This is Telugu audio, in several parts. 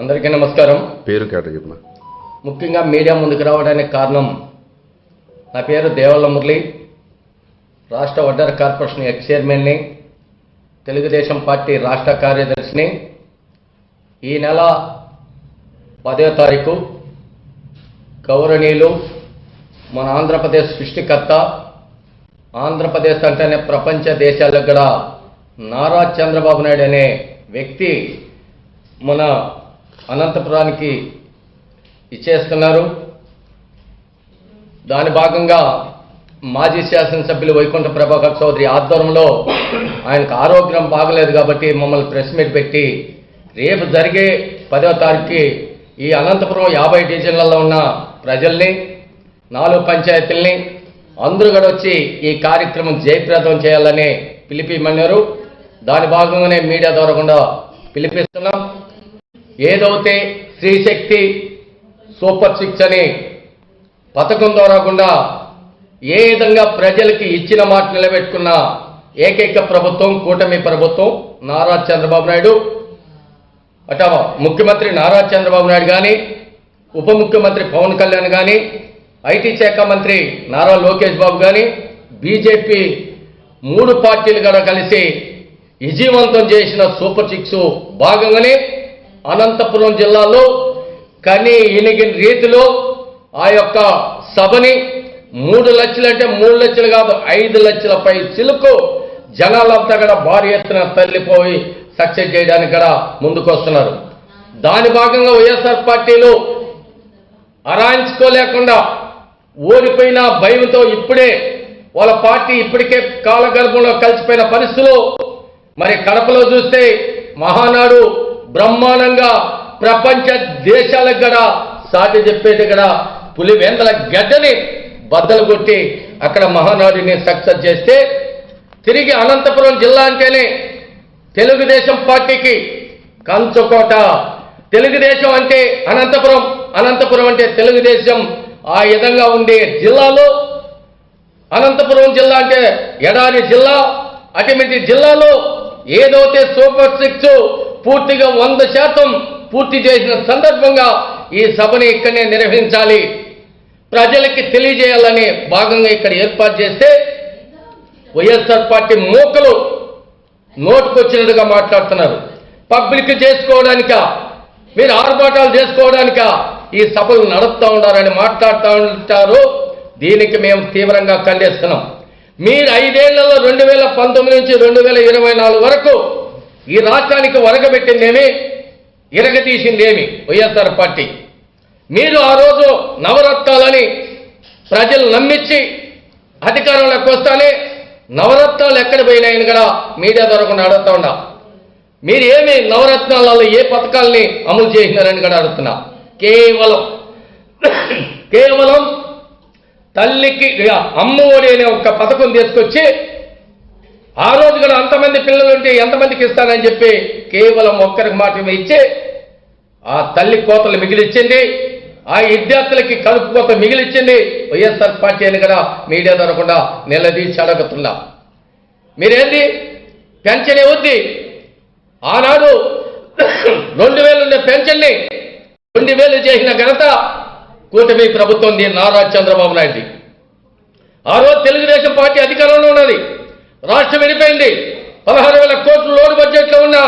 అందరికీ నమస్కారం. పేరు కేటగిరిన ముఖ్యంగా మీడియా ముందుకు రావడానికి కారణం నా పేరు దేవల్ల మురళి. రాష్ట్ర వడ్డర కార్పొరేషన్ ఎక్స్ చైర్మన్ని తెలుగుదేశం పార్టీ రాష్ట్ర కార్యదర్శిని. ఈ నెల పదో తారీఖు గౌరవనీయులు మన ఆంధ్రప్రదేశ్ సృష్టికర్త. ఆంధ్రప్రదేశ్ అంటేనే ప్రపంచ దేశాలకు కూడా నారా చంద్రబాబు నాయుడు అనే వ్యక్తి మన అనంతపురానికి ఇచ్చేస్తున్నారు. దాని భాగంగా మాజీ శాసనసభ్యులు వైకుంఠ ప్రభాకర్ చౌదరి ఆధ్వర్యంలో ఆయనకు ఆరోగ్యం బాగలేదు కాబట్టి మమ్మల్ని ప్రెస్ మీట్ పెట్టి రేపు జరిగే పదవ తారీఖుకి ఈ అనంతపురం యాభై డివిజన్లలో ఉన్న ప్రజల్ని నాలుగు పంచాయతీల్ని అందరూ కూడా వచ్చి ఈ కార్యక్రమం జయప్రదం చేయాలని పిలిపిమన్నారు. దాని భాగంగానే మీడియా ద్వారా కూడా పిలిపిస్తున్నాం. ఏదైతే స్త్రీశక్తి సూపర్ సిక్స్ అని పథకం ద్వారా కూడా ఏ విధంగా ప్రజలకి ఇచ్చిన మాట నిలబెట్టుకున్న ఏకైక ప్రభుత్వం కూటమి ప్రభుత్వం నారా చంద్రబాబు నాయుడు. అట ముఖ్యమంత్రి నారా చంద్రబాబు నాయుడు కానీ ఉప ముఖ్యమంత్రి పవన్ కళ్యాణ్ కానీ ఐటీ శాఖ మంత్రి నారా లోకేష్ బాబు కానీ బీజేపీ మూడు పార్టీలు కూడా కలిసి విజయవంతం చేసిన సూపర్ సిక్స్ భాగంగానే అనంతపురం జిల్లాలో కని ఇనిగిన రీతిలో ఆ యొక్క సభని మూడు లక్షలు అంటే మూడు లక్షలు కాదు ఐదు లక్షలపై చిలుకు జనాలంతా కూడా భారీ ఎత్తున తరలిపోయి సక్సెస్ చేయడానికి కూడా ముందుకొస్తున్నారు. దాని భాగంగా వైఎస్ఆర్ పార్టీలు అరాయించుకోలేకుండా ఓడిపోయిన భయంతో ఇప్పుడే వాళ్ళ పార్టీ ఇప్పటికే కాలగర్భంలో కలిసిపోయిన పరిస్థితులు మరి కడపలో చూస్తే మహానాడు బ్రహ్మాండంగా ప్రపంచ దేశాలకు కూడా సాటి చెప్పేది కూడా పులివేందల గడ్డని బద్దలు కొట్టి అక్కడ మహానాడిని సక్సెస్ చేస్తే తిరిగి అనంతపురం జిల్లా అంటేనే తెలుగుదేశం పార్టీకి కంచుకోట. తెలుగుదేశం అంటే అనంతపురం. అనంతపురం అంటే తెలుగుదేశం. ఆ విధంగా ఉండే జిల్లాలో అనంతపురం జిల్లా అంటే ఎడారి జిల్లా అటువంటి జిల్లాలో ఏదైతే సూపర్ సిక్స్ పూర్తిగా వంద శాతం పూర్తి చేసిన సందర్భంగా ఈ సభని ఇక్కడనే నిర్వహించాలి. ప్రజలకి తెలియజేయాలని భాగంగా ఇక్కడ ఏర్పాటు చేస్తే వైఎస్ఆర్ పార్టీ మూకలు నోటుకొచ్చినట్టుగా మాట్లాడుతున్నారు. పబ్లిక్ చేసుకోవడానిక? మీరు ఆర్భాటాలు చేసుకోవడానిక? ఈ సభలు నడుపుతూ ఉండాలని మాట్లాడుతూ ఉంటారు. దీనికి మేము తీవ్రంగా ఖండిస్తున్నాం. మీరు ఐదేళ్ళలో రెండు వేల పంతొమ్మిది నుంచి రెండు వేల ఇరవై నాలుగు వరకు ఈ రాష్ట్రానికి వరగబెట్టిందేమి ఇరగతీసిందేమి? వైఎస్ఆర్ పార్టీ. మీరు ఆ రోజు నవరత్నాలని ప్రజలు నమ్మించి అధికారంలోకి వస్తానే నవరత్నాలు ఎక్కడ పోయినాయని కూడా మీడియా ద్వారా కూడా అడుగుతా ఉన్నా. మీరు ఏమి నవరత్నాలలో ఏ పథకాల్ని అమలు చేసినారని కూడా అడుగుతున్నా. కేవలం కేవలం తల్లికి ఇక అమ్మఒడి అనే ఒక పథకం తీసుకొచ్చి ఆ రోజు కూడా అంతమంది పిల్లలు ఉంటే ఎంతమందికి ఇస్తానని చెప్పి కేవలం ఒక్కరికి మాత్రమే ఇచ్చి ఆ తల్లి కోతలు మిగిలిచ్చింది ఆ విద్యార్థులకి కలుపు కోత మిగిలిచ్చింది వైఎస్ఆర్ పార్టీ అని కూడా మీడియా ద్వారా నిలదీసి అడుగుతున్నా. మీరేంటి పెన్షన్ ఏముంది? ఆనాడు రెండు వేలు ఉండే పెన్షన్ని రెండు వేలు చేసిన ఘనత కూటమి ప్రభుత్వం నారా చంద్రబాబు నాయుడు ఆ రోజు తెలుగుదేశం పార్టీ అధికారంలో ఉన్నది. రాష్ట్రం విడిపోయింది. పదహారు వేల కోట్ల లోటు బడ్జెట్లో ఉన్న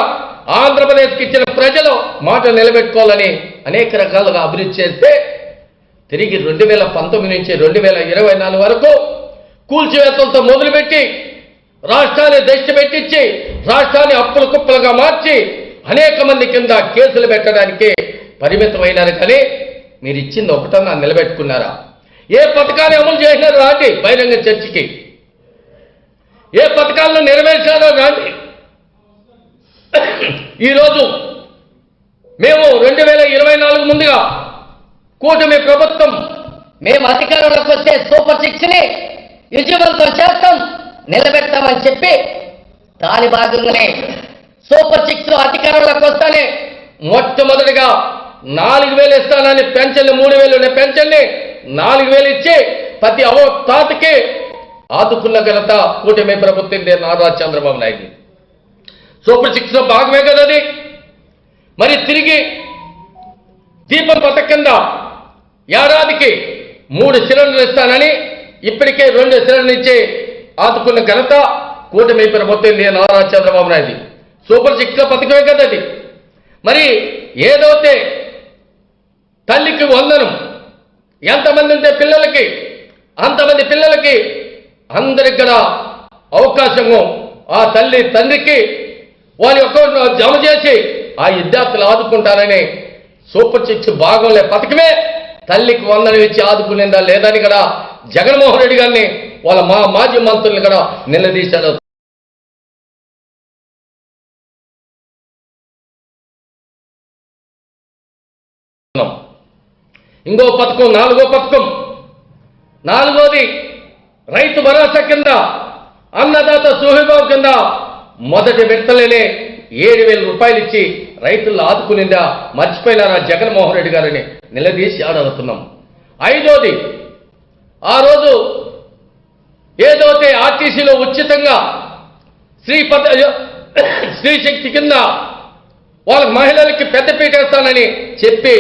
ఆంధ్రప్రదేశ్కి ఇచ్చిన ప్రజలు మాట నిలబెట్టుకోవాలని అనేక రకాలుగా అభివృద్ధి చేస్తే తిరిగి రెండు వేల పంతొమ్మిది నుంచి రెండు వేల ఇరవై నాలుగు వరకు కూల్చివేతలతో మొదలుపెట్టి రాష్ట్రాన్ని దృష్టి పెట్టించి రాష్ట్రాన్ని అప్పుల కుప్పలుగా మార్చి అనేక మంది కింద కేసులు పెట్టడానికి పరిమితమైనారు కానీ మీరు ఇచ్చింది ఒకటన్నా నిలబెట్టుకున్నారా? ఏ పథకాన్ని అమలు చేసినారు రాండి బహిరంగ చర్చికి? ఏ పథకాలను నెరవేర్చారో రాండి ఈరోజు మేము రెండు వేల ఇరవై నాలుగు ముందుగా కూటమి ప్రభుత్వం మేము అధికారంలోకి వస్తే సూపర్ సిక్స్ని విజయవంతం చేస్తాం నిలబెడతామని చెప్పి దాని భాగంగానే సూపర్ సిక్స్ అధికారంలోకి వస్తానే మొట్టమొదటిగా నాలుగు వేలు ఇస్తానని పెన్షన్ మూడు వేలు పెన్షన్ని నాలుగు వేలు ఇచ్చి ప్రతి అవో తాతకి ఆదుకున్న ఘనత కూటమి ప్రభుత్వం నారా చంద్రబాబు నాయుడు. సూపర్ సిక్స్లో భాగమే కదది మరి తిరిగి దీపం పథకంద కింద ఏడాదికి మూడు సిలిండర్లు ఇస్తానని ఇప్పటికే రెండు సిలిండర్లు ఇచ్చి ఆదుకున్న ఘనత కూటమి ప్రభుత్వం నారా చంద్రబాబు నాయుడు. సూపర్ సిక్స్ పథకమే కదా మరి ఏదైతే తల్లికి వందనం ఎంతమంది ఉంటే పిల్లలకి అంతమంది పిల్లలకి అందరికి కూడా అవకాశము. ఆ తల్లి తండ్రికి వారి యొక్క జమ చేసి ఆ విద్యార్థులు ఆదుకుంటారని సూపర్ సిక్స్ భాగంలో పథకమే తల్లికి వందనం ఇచ్చి ఆదుకునేదా లేదని కూడా జగన్మోహన్ రెడ్డి గారిని వాళ్ళ మా మాజీ మంత్రుల్ని కూడా నిలదీశారు. ఇంకో పథకం నాలుగో పథకం. నాలుగోది రైతు భరోసా కింద అన్నదాత సుహృభావ్ కింద మొదటి విడతలేనే ఏడు వేల రూపాయలు ఇచ్చి రైతులను ఆదుకునిందా మర్చిపోయినారా జగన్మోహన్ రెడ్డి గారిని? నిలదీసి ఆడవుతున్నాం. ఐదోది ఆ రోజు ఏదైతే ఆర్టీసీలో ఉచితంగా స్త్రీ పద స్త్రీ శక్తి కింద వాళ్ళ మహిళలకి పెద్దపీట వేస్తానని చెప్పి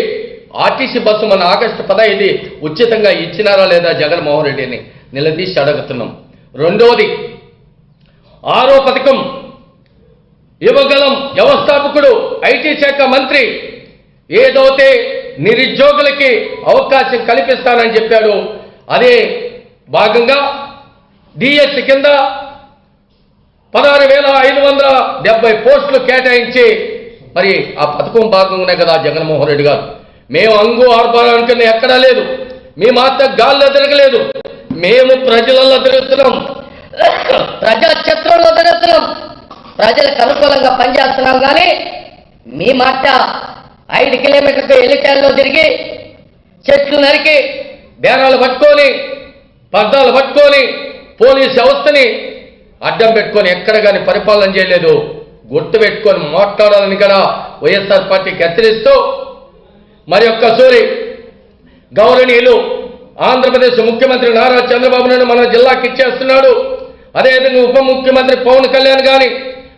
ఆర్టీసీ బస్సు మన ఆగస్టు పదహైదు ఉచితంగా ఇచ్చినారా లేదా జగన్మోహన్ రెడ్డిని నిలదీసి అడుగుతున్నాం. రెండవది ఆరో పథకం యువగలం వ్యవస్థాపకుడు ఐటీ శాఖ మంత్రి ఏదైతే నిరుద్యోగులకి అవకాశం కల్పిస్తానని చెప్పాడు. అదే భాగంగా డిఎస్ కింద పదహారు వేల ఐదు వందల డెబ్బై పోస్టులు కేటాయించి మరి ఆ పథకం భాగంగానే కదా జగన్మోహన్ రెడ్డి గారు. మేము అంగు ఆర్పాలనుకున్న ఎక్కడా లేదు. మీ మాత్రం గాల్లో తిరగలేదు. మేము ప్రజలలో తిరుగుతున్నాం. ప్రజా క్షేత్రంలో తిరుగుతున్నాం. ప్రజలకు అనుకూలంగా పనిచేస్తున్నాం కానీ మీ మాట ఐదు కిలోమీటర్లు ఎల్లికాయల్లో తిరిగి చెట్లు నరికి బేరాలు పట్టుకొని పద్దాలు పట్టుకొని పోలీస్ వ్యవస్థని అడ్డం పెట్టుకొని ఎక్కడ కానీ పరిపాలన చేయలేదు. గుర్తు పెట్టుకొని మాట్లాడాలని కూడా వైఎస్ఆర్ పార్టీకి హెచ్చరిస్తూ మరి ఒక్కసారి గౌరవనీయులు ఆంధ్రప్రదేశ్ ముఖ్యమంత్రి నారా చంద్రబాబు నాయుడు మన జిల్లాకి ఇచ్చేస్తున్నాడు. అదేవిధంగా ఉప ముఖ్యమంత్రి పవన్ కళ్యాణ్ కానీ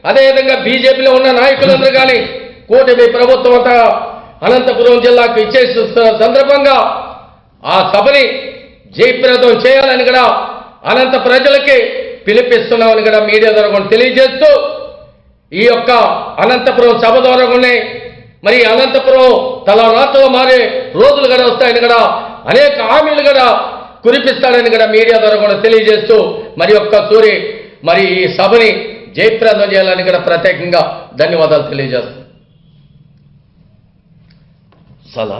అదేవిధంగా బీజేపీలో ఉన్న నాయకులందరూ కానీ కూటమి ప్రభుత్వం అంతా అనంతపురం జిల్లాకు ఇచ్చేస్తున్న సందర్భంగా ఆ సభని జయప్రదం చేయాలని కూడా అనంత ప్రజలకి పిలిపిస్తున్నామని కూడా మీడియా ద్వారా కూడా తెలియజేస్తూ ఈ యొక్క అనంతపురం సభ ద్వారా కూడా మరి అనంతపురం తల మారే రోజులు కూడా వస్తాయని కూడా అనేక హామీలు కూడా కురిపిస్తాడని కూడా మీడియా ద్వారా కూడా తెలియజేస్తూ మరి ఒక్క సూరి మరి ఈ సభని జయప్రదం చేయాలని కూడా ప్రత్యేకంగా ధన్యవాదాలు తెలియజేస్తాను సలా?